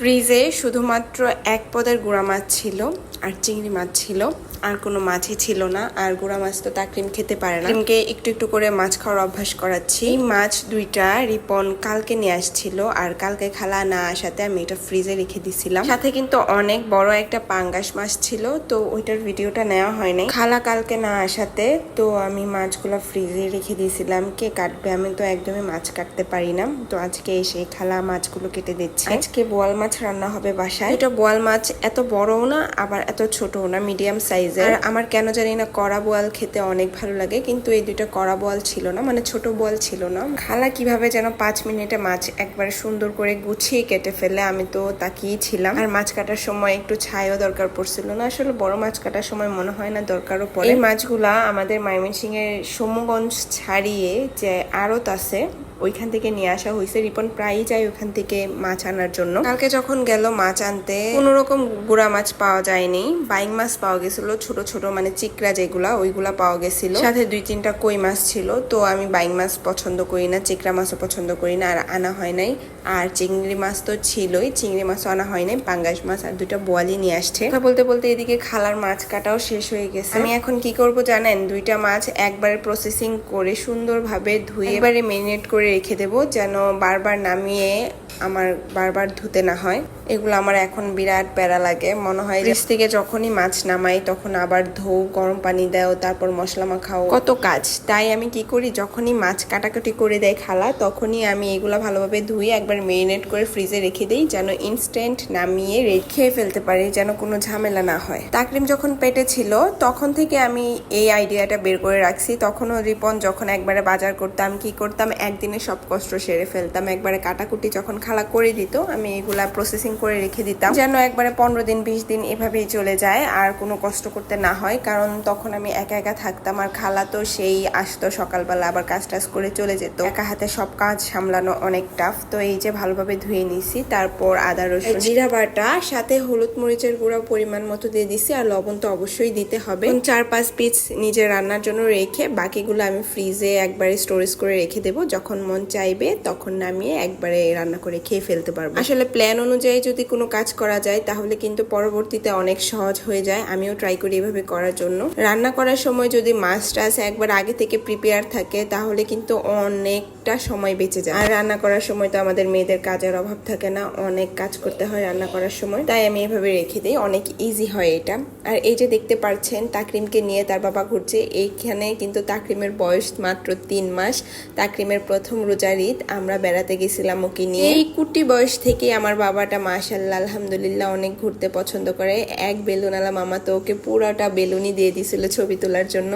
ফ্রিজে শুধুমাত্র এক পদের গুঁড়া মাছ ছিল আর চিংড়ি মাছ ছিল, আর কোনো মাছই ছিল না, আর গুঁড়া মাছ তো তাকরিম খেতে পারে না। তাকরিমকে একটু একটু করে মাছ খাওয়ার অভ্যাস করাচ্ছি। মাছ দুইটা রিপন কালকে নিয়ে আসছিল, আর কালকে খালা না আসাতে আমি এটা ফ্রিজে রেখে দিছিলাম। সাথে কিন্তু অনেক বড় একটা পাঙ্গাস মাছ ছিল, তো ওইটার ভিডিওটা নেওয়া হয়নি খালা কালকে না আসাতে তো আমি মাছগুলো ফ্রিজে রেখে দিয়েছিলাম। কে কাটবে? আমি তো একদমই মাছ কাটতে পারি না। তো আজকে এসে খালা মাছগুলো কেটে দিচ্ছে। আজকে বোয়াল মাছ রান্না হবে বাসায়। এটা বোয়াল মাছ এত বড়ও না, আবার এত ছোটও না মিডিয়াম সাইজের আর আমার কেন জানি না কড়া বোয়াল খেতে অনেক ভালো লাগে, কিন্তু এই দুইটা কড়া বোয়াল ছিল না মানে ছোট বোয়াল ছিল না। খালা কীভাবে যেন পাঁচ মিনিটে মাছ একবারে সুন্দর করে গুছিয়ে কেটে ফেলে, আমি তো তাকিয়ে ছিলাম। আর মাছ কাটার সময় একটু ছাইও দরকার পড়ছিল না, আসলে বড় মাছ কাটার সময় মনে হয় না দরকারও পড়ে। এই মাছগুলা আমাদের ময়মনসিং এর সমগঞ্জ ছাড়িয়ে যে আড়ত আছে ওইখান থেকে নিয়ে আসা হয়েছে। রিপন প্রায়ই যায় ওখান থেকে মাছ আনার জন্য। কালকে যখন গেল মাছ আনতে, কোনো রকম গুড়া মাছ পাওয়া যায়নি। বাইং মাছ পাওয়া গেছিল, ছোট ছোট মানে চিকরা যেগুলা, ওইগুলা পাওয়া গেছিল। সাথে দুই তিনটা কই মাছ ছিল, তো আমি বাইং মাছ পছন্দ করি না চিকরা মাছও পছন্দ করি না, আর আনা হয় নাই। আর চিংড়ি মাছ তো ছিলই, চিংড়ি মাছও আনা হয় নাই, পাঙ্গাস মাছ আর দুইটা বোয়ালি নিয়ে আসছে। কথা বলতে বলতে এদিকে খালার মাছ কাটাও শেষ হয়ে গেছে। আমি এখন কি করব জানেন? দুইটা মাছ একবারে প্রসেসিং করে সুন্দরভাবে ধুয়ে, একবারে মেরিনেট করে রেখে দেব যেন বারবার নামিয়ে আমার বারবার ধুতে না হয়। এগুলো আমার এখন বিরাট প্যারা লাগে। মনে হয় ফ্রিজ থেকে যখনই মাছ নামাই, তখন আবার ধো গরম পানি দাও, তারপর মশলা মাখাও। কত কাজ। তাই আমি কি করি? যখনই মাছ কাটাকাটি করে দেয় খালা, তখনই আমি এগুলো ভালোভাবে ধুয়ে একবার মেরিনেট করে ফ্রিজে রেখে দিই, যেন ইনস্ট্যান্ট নামিয়ে রেখে ফেলতে পারি, যেন কোনো ঝামেলা না হয়। তাকরিম যখন পেটে ছিল, তখন থেকে আমি এই আইডিয়াটা বের করে রাখছি। তখনও রিপন যখন একবারে বাজার করতাম, কি করতাম? একদিনে সব কষ্ট সেরে ফেলতাম। একবারে কাটাকুটি যখন খালা করে দিত, আমি এগুলা প্রসেসিং করে রেখে দিতাম। যেন একবারে পনেরো দিন, বিশ দিন এভাবেই চলে যায়, আর কোনো কষ্ট করতে না হয়। কারণ তখন আমি একা একা থাকতাম, আর খালা তো সেই আসতো সকালবেলা, আবার কাজ টাজ করে চলে যেত। একা হাতে সব কাজ সামলানো অনেক টাফ তো এই যে ভালোভাবে ধুয়ে নিছি, তারপর আদা, রসুন। জিরা বাটা, সাথে হলুদ মরিচের গুঁড়া পরিমাণ মতো দিয়ে দিছি, আর লবণ তো অবশ্যই দিতে হবে। চার পাঁচ পিস নিজে রান্নার জন্য রেখে বাকিগুলো আমি ফ্রিজে একবারে স্টোরেজ করে রেখে দেবো। যখন মন চাইবে, তখন নামিয়ে একবারে রান্না করে খেয়ে ফেলতে পারব। আসলে প্ল্যান অনুযায়ী যদি কোনো কাজ করা যায়, তাহলে কিন্তু পরবর্তীতে অনেক সহজ হয়ে যায়। আমিও ট্রাই করি এভাবে করার জন্য। রান্না করার সময় যদি মাছ টাছ একবার আগে থেকে প্রিপেয়ার থাকে, তাহলে কিন্তু অনেকটা সময় বেঁচে যায়। আর রান্না করার সময় তো আমাদের মেয়েদের কাজের অভাব থাকে না, অনেক কাজ করতে হয় রান্না করার সময়। তাই আমি এভাবে রেখে দিই, অনেক ইজি হয় এটা। আর এই যে দেখতে পাচ্ছেন তাকরিমকে নিয়ে তার বাবা ঘুরছে। এইখানে কিন্তু তাকরিমের বয়স মাত্র তিন মাস। তাকরিমের প্রথম রোজার ঈদ, আমরা বেড়াতে গেছিলাম ওকে নিয়ে। এই কুটি বয়স থেকে আমার বাবাটা মাশাল্লাহ, আলহামদুলিল্লাহ অনেক ঘুরতে পছন্দ করে। এক বেলুন আলা মামা তো ওকে পুরোটা বেলুনই দিয়ে দিয়েছিল ছবি তোলার জন্য।